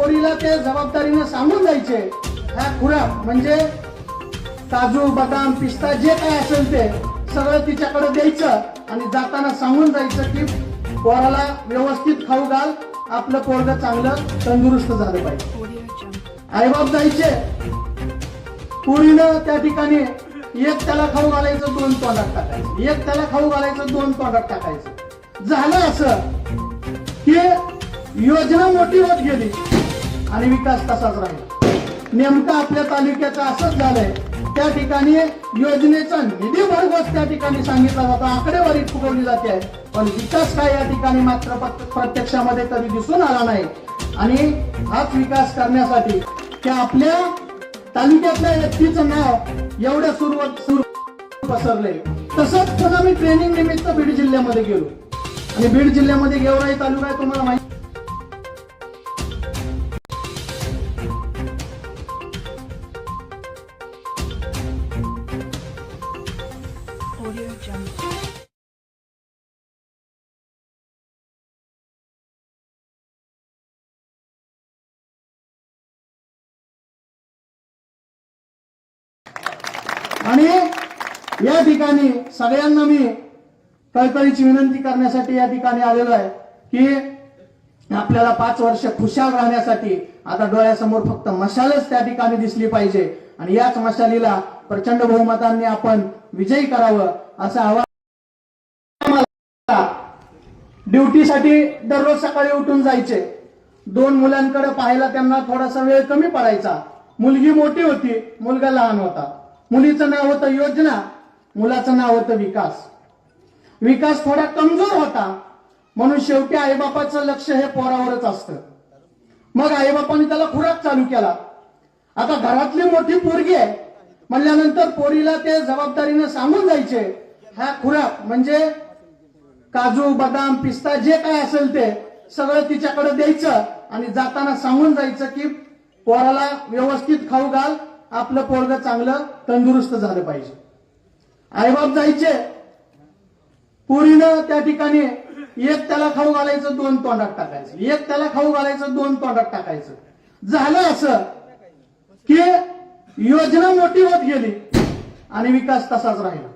पोरीला ते जबाबदारीनं सांगून जायचे ह्या खुराक म्हणजे काजू बदाम पिस्ता जे काय असेल ते सगळं तिच्याकडे द्यायचं आणि जाताना सांगून जायचं की पोराला व्यवस्थित खाऊ घाल आपलं पोरग चांगलं तंदुरुस्त झालं पाहिजे. आईबाप जायचे. पुरीनं त्या ठिकाणी एक त्याला खाऊ घालायचं दोन तोंडात टाकायचं. एक त्याला खाऊ घालायचं दोन तोंडात टाकायचं. झालं असं की योजना मोठी होत गेली. आणि विकास तसाच राहिला नेमकं आपल्या तालुक्याचं असंच झालंय. त्या ठिकाणी योजनेचा निधी भरघोस त्या ठिकाणी सांगितला जातो आकडेवारी फुगवली जाते. पण विकास काय या ठिकाणी मात्र प्रत्यक्षामध्ये कधी दिसून आला नाही. आणि हाच विकास करण्यासाठी त्या आपल्या तालुक्यातल्या व्यक्तीचं नाव एवढ्या सुरुवात सुरू पसरले तसंच पुन्हा मी ट्रेनिंग निमित्त बीड जिल्ह्यामध्ये गेलो. आणि बीड जिल्ह्यामध्ये गेवराई तालुका आहे तुम्हाला माहिती Audio Jungle. आणि या ठिकाणी सगळ्यांना मी कळकळीची विनंती करण्यासाठी या ठिकाणी आलेलो आहे की आपल्याला पाच वर्ष खुशाल राहण्यासाठी आता डोळ्यासमोर फक्त मशालच त्या ठिकाणी दिसली पाहिजे आणि याच मशालीला प्रचंड बहुमतांनी आपण विजयी करावं असं आवाहन ड्युटीसाठी दररोज सकाळी उठून जायचे. दोन मुलांकडे पाहायला त्यांना थोडासा वेळ कमी पडायचा. मुलगी मोठी होती मुलगा लहान होता. मुलीचं नाव होतं योजना मुलाचं नाव होतं विकास. विकास थोडा कमजोर होता. म्हणून शेवटी आईबापाचं लक्ष हे पोरावरच असतं. मग आईबापाने त्याला खुराक चालू केला. आता घरातली मोठी पोरगी आहे म्हणल्यानंतर पोरीला ते जबाबदारीनं सांगून जायचे. ह्या खुराक म्हणजे काजू बदाम पिस्ता जे काय असेल ते सगळं तिच्याकडे द्यायचं आणि जाताना सांगून जायचं की पोराला व्यवस्थित खाऊ घाल आपलं पोरग चांगलं तंदुरुस्त झालं पाहिजे. आईबाप जायचे. पुरीनं त्या ठिकाणी एक त्याला खाऊ घालायचं दोन तोंडात टाकायचं. एक त्याला खाऊ घालायचं दोन तोंडात टाकायचं. झालं असं की योजना मोठी होत गेली आणि विकास तसाच राहिला.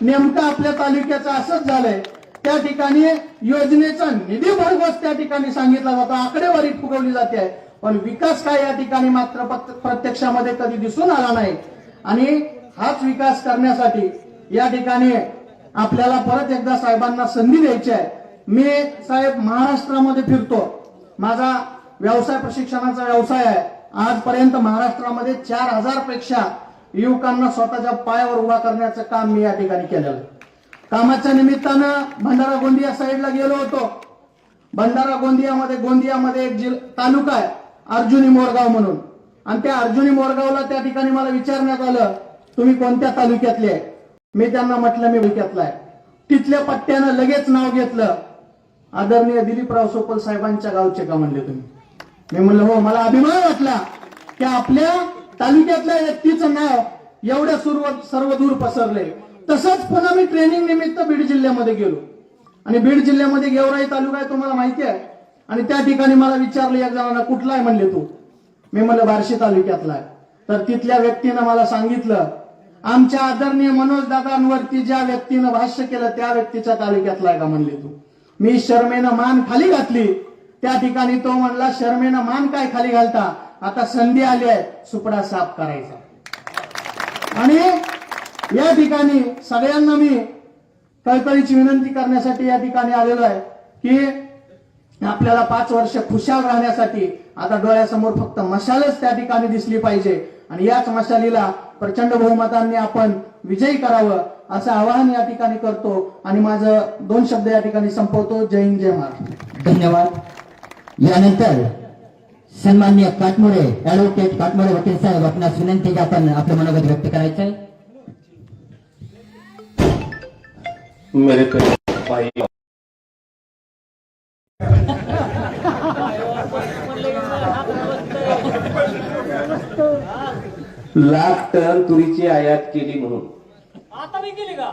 नेमकं आपल्या तालुक्याचं असंच झालंय. त्या ठिकाणी योजनेचा निधी भरघोस त्या ठिकाणी सांगितला जातो. आकडेवारी फुगवली जाते. पण विकास काय या ठिकाणी मात्र प्रत्यक्षामध्ये कधी दिसून आला नाही. आणि हाच विकास करण्यासाठी या ठिकाणी आपल्याला परत एकदा साहेबांना संधी द्यायची आहे. मी साहेब महाराष्ट्रामध्ये फिरतो. माझा व्यवसाय प्रशिक्षणाचा व्यवसाय आहे. आजपर्यंत महाराष्ट्रामध्ये चार हजारपेक्षा युवकांना स्वतःच्या पायावर उभा करण्याचं काम मी या ठिकाणी केलेलं. कामाच्या निमित्तानं भंडारा गोंदिया साईडला गेलो होतो. भंडारा गोंदियामध्ये गोंदियामध्ये एक जिल तालुका आहे अर्जुनी मोरगाव म्हणून. आणि त्या अर्जुनी मोरगावला त्या ठिकाणी मला विचारण्यात आलं तुम्ही कोणत्या तालुक्यातले आहे? मी त्यांना म्हटलं मी विक्यातला आहे. तिथल्या पट्ट्यानं लगेच नाव घेतलं. आदरणीय दिलीपराव सोपल साहेबांच्या गावचे का म्हणले तुम्ही? मी म्हणलं हो मला अभिमान वाटला की आपल्या तालुक्यातल्या व्यक्तीचं नाव एवढ्या सर्व सर्व दूर पसरले. तसंच पुन्हा मी ट्रेनिंग निमित्त बीड जिल्ह्यामध्ये गेलो. आणि बीड जिल्ह्यामध्ये गेवराई तालुका आहे तुम्हाला माहिती आहे. आणि त्या ठिकाणी मला विचारलं एक जणांना कुठला आहे? म्हणले तू. मी म्हणलं बार्शी तालुक्यातला आहे. तर तिथल्या व्यक्तीनं मला सांगितलं आमच्या आदरणीय मनोज दादांवरती ज्या व्यक्तीनं भाष्य केलं त्या व्यक्तीच्या तालुक्यातला आहे का? म्हणले तू. मी शर्मेनं मान खाली घातली. त्या ठिकाणी तो म्हणला शर्मेनं मान काय खाली घालता? आता संधी आली आहे सुपडा साफ करायचा. आणि या ठिकाणी सगळ्यांना मी कळकळीची विनंती करण्यासाठी या ठिकाणी आलेलो आहे की आपल्याला पाच वर्ष खुशाल राहण्यासाठी आता डोळ्यासमोर फक्त मशालच त्या ठिकाणी दिसली पाहिजे. आणि याच मशालीला प्रचंड बहुमतांनी आपण विजयी करावं असं आवाहन या ठिकाणी करतो. आणि माझं दोन शब्द या ठिकाणी संपवतो. जय हिंद जय महाराष्ट्र. धन्यवाद. यानंतर सन्मान्य काटमोडे ऍडव्होकेट काटमोडे वकील साहेब आपणास विनंती की आपण आपलं मनोगत व्यक्त करायचं. आहे मेरे प्यारे भाई लाख टन तुरीची आयात केली म्हणून.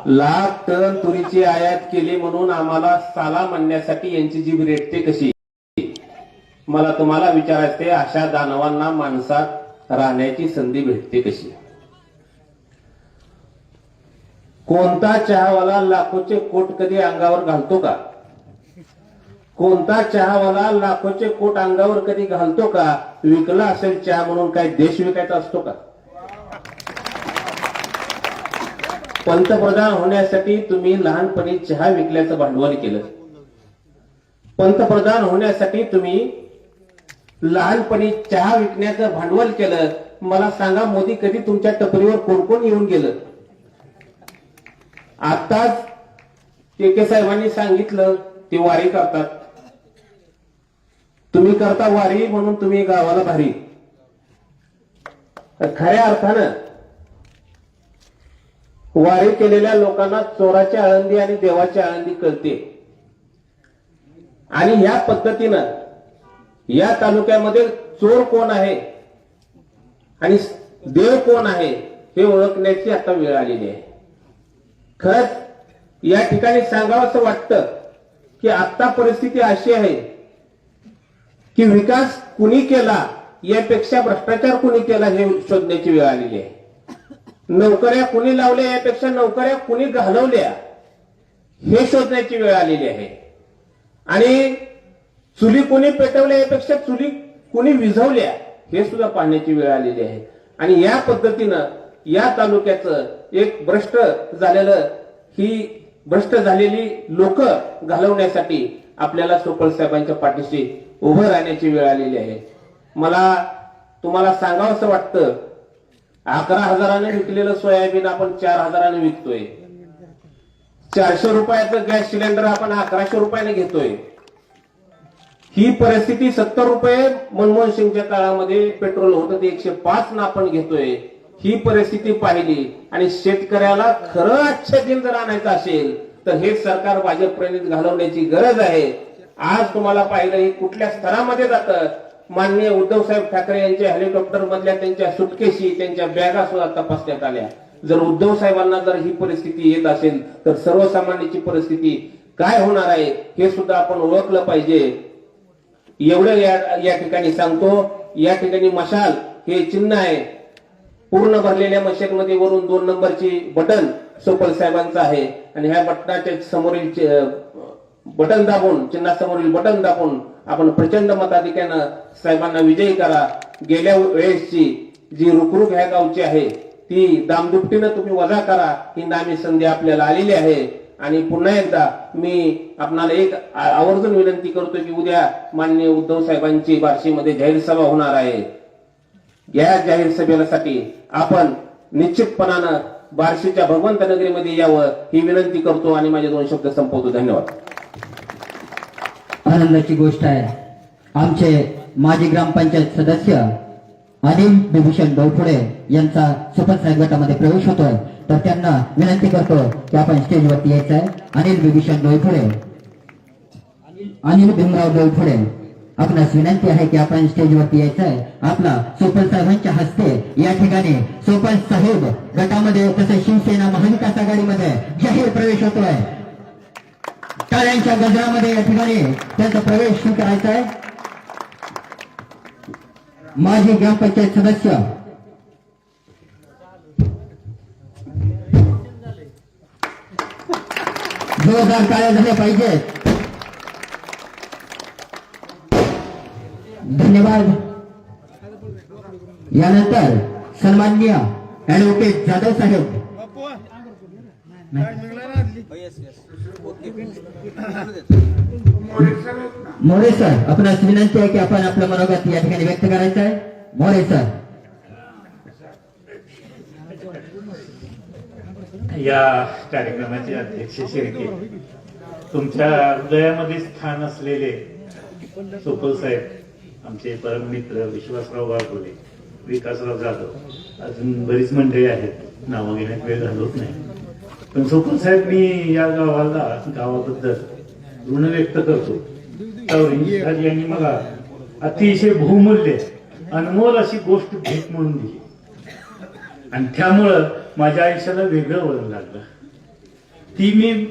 लाख टन तुरीची आयात केली म्हणून आम्हाला साला म्हणण्यासाठी यांची जीभ रेटते कशी? मला तुम्हाला विचारायचे अशा दानवांना माणसात राहण्याची संधी भेटते कशी? कोणता चहावाला लाखोचे कोट कधी अंगावर घालतो का? कोणता चहावाला लाखोचे कोट अंगावर कधी घालतो का? विकला असेल चहा म्हणून काय देश विकायचा असतो का? पंतप्रधान होण्यासाठी तुम्ही लहानपणी चहा विकल्याचं भांडवल केलं. पंतप्रधान होण्यासाठी तुम्ही लहानपणी चहा विकण्याचं भांडवल केलं. मला सांगा मोदी कधी तुमच्या टपरीवर कोण कोण येऊन गेलं? आताच के के साहेबांनी सांगितलं ते वारी करतात. तुम्ही करता वारी म्हणून तुम्ही गावाला भारी. खऱ्या अर्थानं वारी केलेल्या लोकांना चोराची आळंदी आणि देवाची आळंदी कळते. आणि ह्या पद्धतीनं या तालुक्यामध्ये चोर कोण आहे? आणि देव कोण आहे? हे ओळखण्याची आता वेळ आलेली आहे. खरंच या ठिकाणी सांगावं असं वाटतं की आता परिस्थिती अशी आहे की विकास कुणी केला यापेक्षा भ्रष्टाचार कुणी केला हे शोधण्याची वेळ आलेली आहे. नोकऱ्या कुणी लावल्या यापेक्षा नोकऱ्या कुणी घालवल्या हे शोधण्याची वेळ आलेली आहे. आणि चुली कोणी पेटवल्या यापेक्षा चुली कोणी विझवल्या हे सुद्धा पाहण्याची वेळ आलेली आहे. आणि या पद्धतीनं या तालुक्याचं एक भ्रष्ट झालेलं ही भ्रष्ट झालेली लोक घालवण्यासाठी आपल्याला सुपल साहेबांच्या पाठीशी उभं राहण्याची वेळ आलेली आहे. मला तुम्हाला सांगावं असं वाटतं अकरा हजाराने विकलेलं सोयाबीन आपण चार हजाराने विकतोय. चारशे रुपयाचं गॅस सिलेंडर आपण अकराशे रुपयाने घेतोय. ही परिस्थिती सत्तर रुपये मनमोहन सिंगच्या काळामध्ये पेट्रोल होतं ते एकशे पाच ना आपण घेतोय. ही परिस्थिती पाहिली आणि शेतकऱ्याला खरं आच्छादन जर आणायचं असेल तर हे सरकार भाजप प्रणित घालवण्याची गरज आहे. आज तुम्हाला पाहिलं हे कुठल्या स्तरामध्ये जातं? माननीय उद्धवसाहेब ठाकरे यांच्या हेलिकॉप्टर मधल्या त्यांच्या सुटकेशी त्यांच्या बॅगा सुद्धा तपासण्यात आल्या. जर उद्धव साहेबांना जर ही परिस्थिती येत असेल तर सर्वसामान्याची परिस्थिती काय होणार आहे हे सुद्धा आपण ओळखलं पाहिजे. एवढं या या ठिकाणी सांगतो या ठिकाणी मशाल हे चिन्ह आहे. पूर्ण भरलेल्या मशेकमध्ये वरून दोन नंबरची बटन सोपल साहेबांचं आहे. आणि ह्या बटनाच्या समोरील बटन दाबून चिन्हासमोरील बटन दाबून आपण प्रचंड मताधिक्यानं साहेबांना विजयी करा. गेल्या वेळेसची जी रुकरुक ह्या गावची आहे ती दामदुपटीनं तुम्ही वजा करा. ही नामी संधी आपल्याला आलेली आहे. आणि पुन्हा एकदा मी आपणाला एक आवर्जून विनंती करतो की उद्या माननीय उद्धव साहेबांची बार्शीमध्ये जाहीर सभा होणार आहे. या जाहीर सभेसाठी आपण निश्चितपणानं बार्शीच्या भगवंत नगरीमध्ये यावं ही विनंती करतो आणि माझे दोन शब्द संपवतो. धन्यवाद. आनंदाची गोष्ट आहे. आमचे माजी ग्रामपंचायत सदस्य अनिल विभूषण डोफुडे यांचा सुपर साहेब गटामध्ये प्रवेश होतोय. तर त्यांना विनंती करतो की आपण स्टेजवरती यायचं आहे अनिल विभूषण डोईफुडे अनिल भीमराव डोईफुडे आपणास विनंती आहे की आपण स्टेजवरती यायचं आहे आपला सोपल साहेबांच्या हस्ते या ठिकाणी सोपल साहेब गटामध्ये तसेच शिवसेना महाविकास आघाडीमध्ये जाहीर प्रवेश होतोय. टाळ्यांच्या गजरामध्ये या ठिकाणी त्यांचा प्रवेश स्वीकारायचा आहे माजी ग्रामपंचायत सदस्य. जोरदार टाळ्या झाल्या पाहिजेत धन्यवाद. यानंतर सन्माननीय ऍडव्होकेट जाधव साहेब. मोरे सर आपणास विनंती आहे की आपण आपलं मनोगत या ठिकाणी व्यक्त करायचं आहे. मोरे सर. या कार्यक्रमाचे अध्यक्ष शिर्के तुमच्या हृदयामध्ये स्थान असलेले सोपल साहेब आमचे परम मित्र विश्वासराव वाघोले विकासराव जाधव अजून बरीच मंडळी आहेत. नावं घेण्यात वेळ घालवत नाही. पण सोपल साहेब मी या गावाला गावाबद्दल ऋण व्यक्त करतो. यांनी मला अतिशय बहुमूल्य अनमोल अशी गोष्ट भेट म्हणून दिली. आणि त्यामुळं माझ्या आयुष्याला वेगळं वळण लागलं. ती मी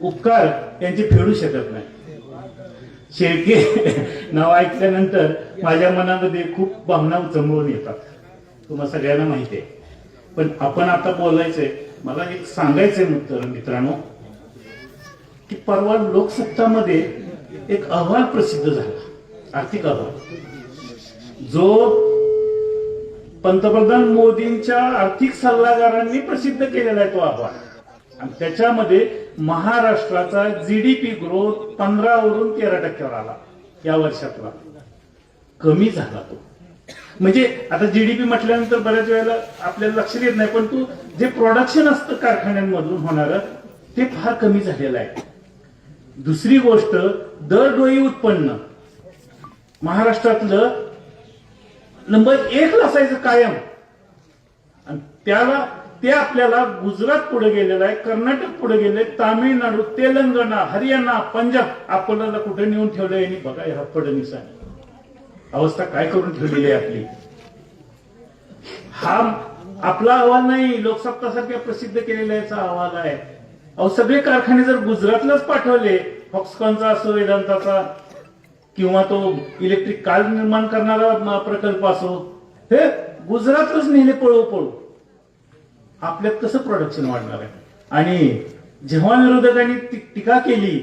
उपकार यांचे फेडू शकत नाही. शेळके नाव ऐकल्यानंतर माझ्या मनामध्ये खूप भावना उचंबळून येतात. तुम्हाला सगळ्यांना माहिती आहे. पण आपण आता बोलायचंय. मला एक सांगायचंय मित्र मित्रांनो की परवा लोकसत्तामध्ये एक अहवाल प्रसिद्ध झाला आर्थिक अहवाल. जो पंतप्रधान मोदींच्या आर्थिक सल्लागारांनी प्रसिद्ध केलेला आहे तो अहवाल. आणि त्याच्यामध्ये महाराष्ट्राचा जीडीपी ग्रोथ पंधरावरून तेरा टक्क्यावर आला या वर्षातला. कमी झाला तो. म्हणजे आता जीडीपी म्हटल्यानंतर बऱ्याच वेळेला आपल्याला लक्षात येत नाही पण तू जे प्रोडक्शन असतं कारखान्यांमधून होणार ते फार कमी झालेलं आहे. दुसरी गोष्ट दरडोई उत्पन्न. महाराष्ट्रातलं नंबर एक असायचं कायम. आणि त्याला ते आपल्याला गुजरात पुढे गेलेलं आहे कर्नाटक पुढे गेले तामिळनाडू तेलंगणा हरियाणा पंजाब आपल्याला कुठे नेऊन ठेवलं यांनी बघा ह्या फडणवीसांनी. अवस्था काय करून ठेवलेली आहे आपली? हा आपला अहवाल नाही लोकसत्तासारख्या प्रसिद्ध केलेला याचा अहवाल आहे. अहो सगळे कारखाने जर गुजरातलाच पाठवले फॉक्सकॉनचा असो वेदांताचा किंवा तो इलेक्ट्रिक कार निर्माण करणारा प्रकल्प असो हे गुजरातच नेले पळू पळू आपल्यात कसं प्रोडक्शन वाढणार आहे? आणि जेव्हा विरोधकांनी टीका केली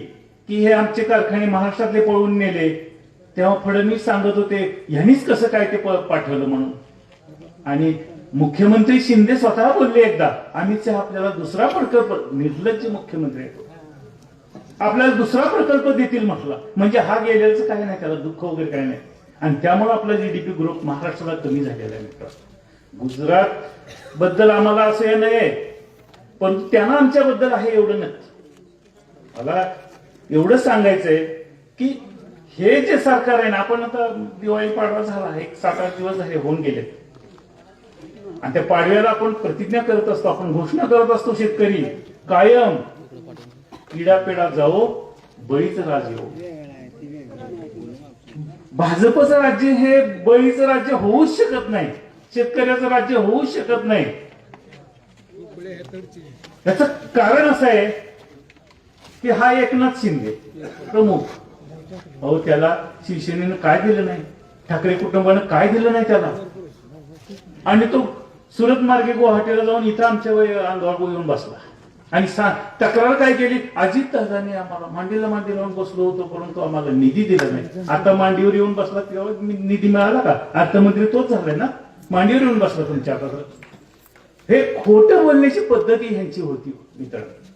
की हे आमचे कारखाने महाराष्ट्रातले पळवून नेले तेव्हा फडणवीस सांगत होते ह्यांनीच कसं काय ते प- पाठवलं म्हणून? आणि मुख्यमंत्री शिंदे स्वतः बोलले एकदा अमित शहा आपल्याला दुसरा प्रकल्प निर्लज्ज मुख्यमंत्री आहे आपल्याला दुसरा प्रकल्प देतील म्हटला. म्हणजे हा गेल्याचं काही नाही त्याला दुःख वगैरे काही नाही. आणि त्यामुळे आपला जीडीपी ग्रोथ महाराष्ट्राला कमी झालेला आहे मित्र. गुजरात बद्दल आम्हाला असं हे नाही पण त्यांना आमच्याबद्दल आहे एवढं नक्की. मला एवढं सांगायचंय की हे जे सरकार आहे ना आपण आता दिवाळी पाडवा झाला एक सात आठ दिवस झाले होऊन गेले. आणि त्या पाडव्याला आपण प्रतिज्ञा करत असतो आपण घोषणा करत असतो शेतकरी कायम. पिढा जाओ बळीच राज येऊ हो. भाजपचं राज्य हे बळीचं राज्य होऊच शकत नाही. शेतकऱ्याचं राज्य होऊच शकत नाही. याच कारण असं आहे की हा एकनाथ शिंदे प्रमुख. अहो त्याला शिवसेनेनं काय दिलं नाही? ठाकरे कुटुंबानं काय दिलं नाही त्याला? आणि तो सुरत मार्गे गुवाहाटीला जाऊन इथं आमच्या अंगावर येऊन बसला. आणि तक्रार काय केली? अजित दादाने आम्हाला मांडीला मांडी लावून बसलो होतो परंतु आम्हाला निधी दिला नाही. आता मांडीवर येऊन बसला तेव्हा निधी मिळाला का? अर्थमंत्री तोच झालाय ना? मांडीवर येऊन बसला तुमच्या हे खोटं बोलण्याची पद्धती ह्यांची होती मित्रांनो.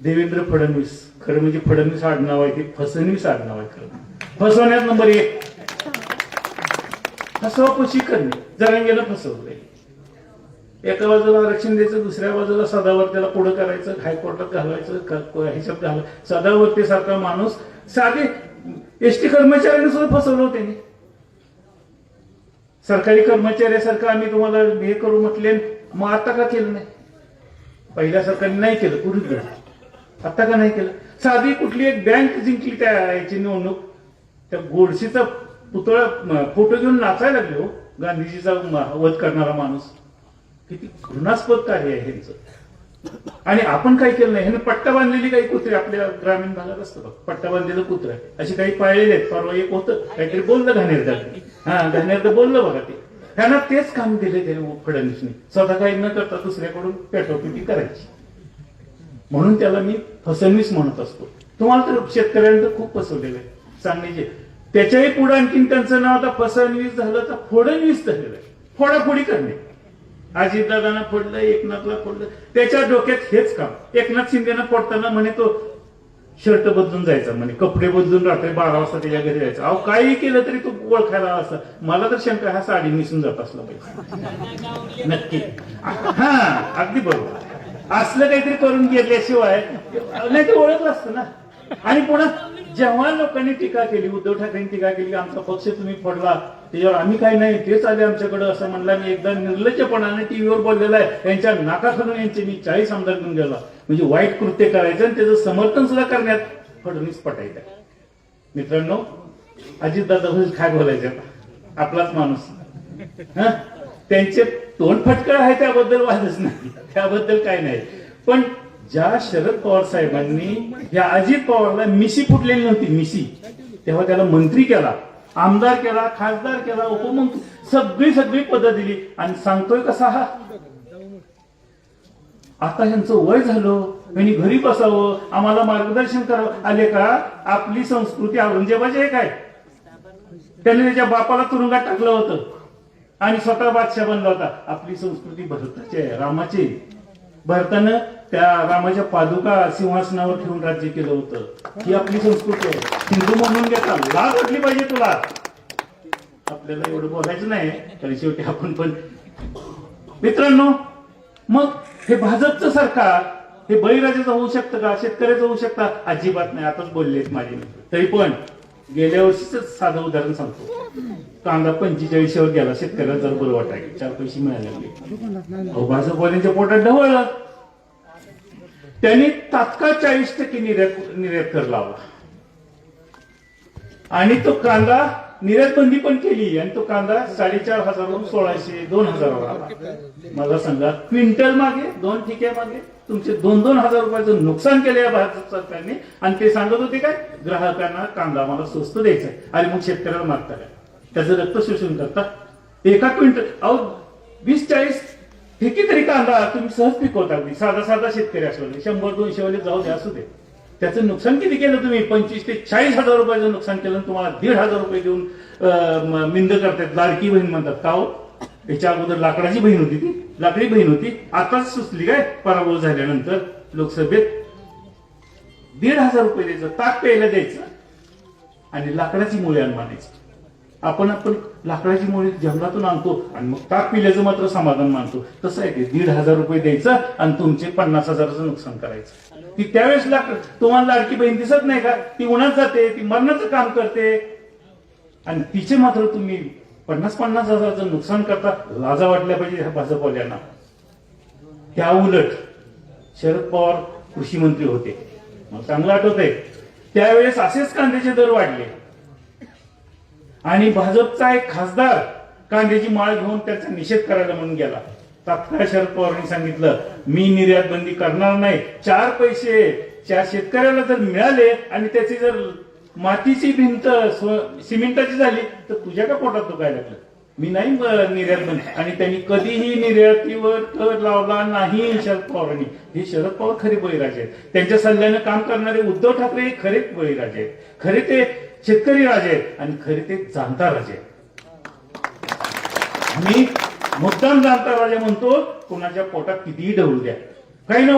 देवेंद्र फडणवीस. खरं म्हणजे फडणवीस आडनाव आहे ते फसणवीस आडनाव आहे खरं. फसवण्यात नंबर एक. फसवापशी करणे. जरांगेला फसवलंय. एका बाजूला आरक्षण द्यायचं दुसऱ्या बाजूला सदावर त्याला पुढे करायचं हायकोर्टात घालवायचं ह्याच्यात घाल सदावर्ती सारखा माणूस साधे एसटी कर्मचाऱ्यांनी सुद्धा फसवलं होते त्यांनी. सरकारी कर्मचाऱ्यासारखं आम्ही तुम्हाला हे करू म्हटले मग आता का केलं नाही? पहिल्या सरकारने नाही केलं पुरुष घडलं आता का नाही केलं? साधी कुठली एक बँक जिंकली त्या याची निवडणूक? त्या गोडशीचा पुतळा फोटो घेऊन नाचायला लागलो हो गांधीजीचा वध करणारा माणूस. किती घृणास्पद कार्य आहे ह्यांचं. आणि आपण काय केलं नाही? ह्याने पट्टा बांधलेली काही कुत्रे आपल्या ग्रामीण भागात असतं बघ. पट्टा बांधलेलं कुत्र. आहे अशी काही पाळलेले आहेत. परवा एक होतं. काहीतरी बोललं घाणेरदा हा घाणेरदा बोललं बघा ते. त्यांना तेच काम दिले त्याने फडणवीसने स्वतः काही न करता दुसऱ्याकडून पेटोपिटी करायची. म्हणून त्याला मी फसवणीस म्हणत असतो. तुम्हाला तर शेतकऱ्यांचं तर खूप फसवलेलं आहे सांगण्याचे. त्याच्याही पुढे आणखीन त्यांचं नाव आता फसवणवीस झालं तर फोडणवीस झालेलं आहे. फोडाफोडी करणे. अजितदादांना फोडलं एकनाथला फोडलं. त्याच्या डोक्यात हेच काम. एकनाथ शिंदेना फोडताना म्हणे तो शर्ट बदलून जायचा म्हणे कपडे बदलून रात्री बारा वाजता त्याच्या घरी जायचा. अहो काही केलं तरी तो ओळखायला असं. मला तर शंका हा साडी मिसून जात असला पाहिजे. नक्की. हा अगदी बरोबर. असलं काहीतरी करून गेल्याशिवाय नाही ते ओळखलं असतं ना. आणि पुन्हा जेव्हा लोकांनी टीका केली उद्धव ठाकरेंनी टीका केली आमचा पक्ष तुम्ही फोडला त्याच्यावर आम्ही काही नाही तेच आले आमच्याकडे असं म्हणलं मी एकदा निर्लज्जपणाने टीव्हीवर बोललेला आहे. यांच्या नाकाखालून यांचे मी चाळीस आमदार घेऊन गेला. म्हणजे वाईट कृत्य करायचं आणि त्याचं समर्थन सुद्धा करण्यात फडणवीस पटायचं मित्रांनो अजितदादा काय बोलायचं? आपलाच माणूस. हा? त्यांचे तोंड फटकळ आहे त्याबद्दल वादच नाही. त्याबद्दल काय नाही. पण ज्या शरद पवार साहेबांनी या अजित पवारला मिशी फुटलेली नव्हती मिशी. तेव्हा त्याला मंत्री केला आमदार केला खासदार केला उपमंत्री सगळी सगळी पद दिली. आणि सांगतोय कसा हा? आता ह्यांचं वय झालं यांनी घरी बसावं आम्हाला मार्गदर्शन करावं. आले का? आपली संस्कृती औरंगजेबाची आहे काय? त्याने त्याच्या बापाला तुरुंगात टाकलं होतं. आणि स्वतः बादशाह बनला होता. आपली संस्कृती भरताची आहे रामाची. आहे. भरतानं त्या रामाच्या पादुका सिंहासनावर ठेवून राज्य केलं होतं. ही आपली संस्कृती आहे. हिंदू म्हणून घेता लाज वाटली पाहिजे तुला. आपल्याला एवढं बोलायचं नाही कारण शेवटी आपण पण मित्रांनो मग हे भाजपचं सरकार हे बळीराजाचं होऊ शकतं का? शेतकऱ्याचं होऊ शकतं? अजिबात नाही. आताच बोललेत माझे तरी पण गेल्या वर्षीच साधं उदाहरण सांगतो. कांदा पंचेचाळीसवर गेला शेतकऱ्याला जर बरं वाटायला चार पैसे मिळायला लागले. अहो भाजपवाल्यांच्या पोटात ढवळलं त्यांनी तात्काळ चाळीस टक्के निर्यात निर्यात कर लावला. आणि तो कांदा निर्यात बंदी पण केली आणि तो कांदा साडेचार हजारवरून सोळाशे दोन हजारावर आला. मला सांगा क्विंटल मागे दोन ठिके मागे तुमचे दोन दोन हजार रुपयाचं नुकसान केलं या भारत सरकारने. आणि ते सांगत होते काय? ग्राहकांना कांदा मला स्वस्त द्यायचा आहे आणि मग शेतकऱ्याला मागता काय त्याचं रक्त शोषण करता. एका क्विंटल अहो वीस चाळीस ठेकी तरी कांदा तुम्ही सहज पिकवता. अगदी साधा साधा शेतकरी असू दे शंभर दोनशे वाले जाऊ दे असू दे. त्याचं नुकसान किती केलं तुम्ही? पंचवीस ते चाळीस हजार रुपयाचं नुकसान केलं तुम्हाला दीड हजार रुपये देऊन मिंद करतात. लाडकी बहीण म्हणतात. का हो? याच्या अगोदर लाकडाची बहीण होती ती. लाकडी बहीण होती. आताच सुचली काय? पराभव झाल्यानंतर लोकसभेत दीड हजार रुपये द्यायचं ताक प्यायला द्यायचं आणि लाकडाची मुळे मानायची. आपण आपण लाकडाची मुळे जंगलातून आणतो आणि मग ताक पिल्याचं मात्र समाधान मानतो. तसं आहे ते. दीड हजार रुपये द्यायचं आणि तुमचे पन्नास हजाराचं नुकसान करायचं. ती त्यावेळेस लाकड तुम्हाला लाडकी बहीण दिसत नाही का? ती उन्हात जाते ती मरणाचं काम करते. आणि तिचे मात्र तुम्ही पन्नास पन्नास हजाराचं नुकसान करता लाजा वाटल्या पाहिजे ह्या भाजपवाल्यांना. त्या उलट शरद पवार कृषी मंत्री होते. मला चांगलं आठवत आहे त्यावेळेस असेच कांद्याचे दर वाढले. आणि भाजपचा एक खासदार कांद्याची माळ घेऊन त्याचा निषेध करायला म्हणून गेला. तात्काळ शरद पवारांनी सांगितलं मी निर्यात बंदी करणार नाही. चार पैसे त्या शेतकऱ्याला जर मिळाले आणि त्याची जर मातीची भिंत सिमेंटाची झाली तर तुझ्या का पोटात दुखायला लागलं? मी नाही निर्यात बंदी. आणि त्यांनी कधीही निर्यातीवर कर लावला नाही शरद पवारांनी. हे शरद पवार खरे बळीराजे आहेत. त्यांच्या सल्ल्यानं काम करणारे उद्धव ठाकरे हे खरे बळीराजे आहेत. खरे ते शेतकरी राजे आहेत आणि खरे ते जाणता राजे आहेत. मी मुद्दाम जाणता राजा म्हणतो कोणाच्या पोटात कितीही ढवळू द्या. काही ना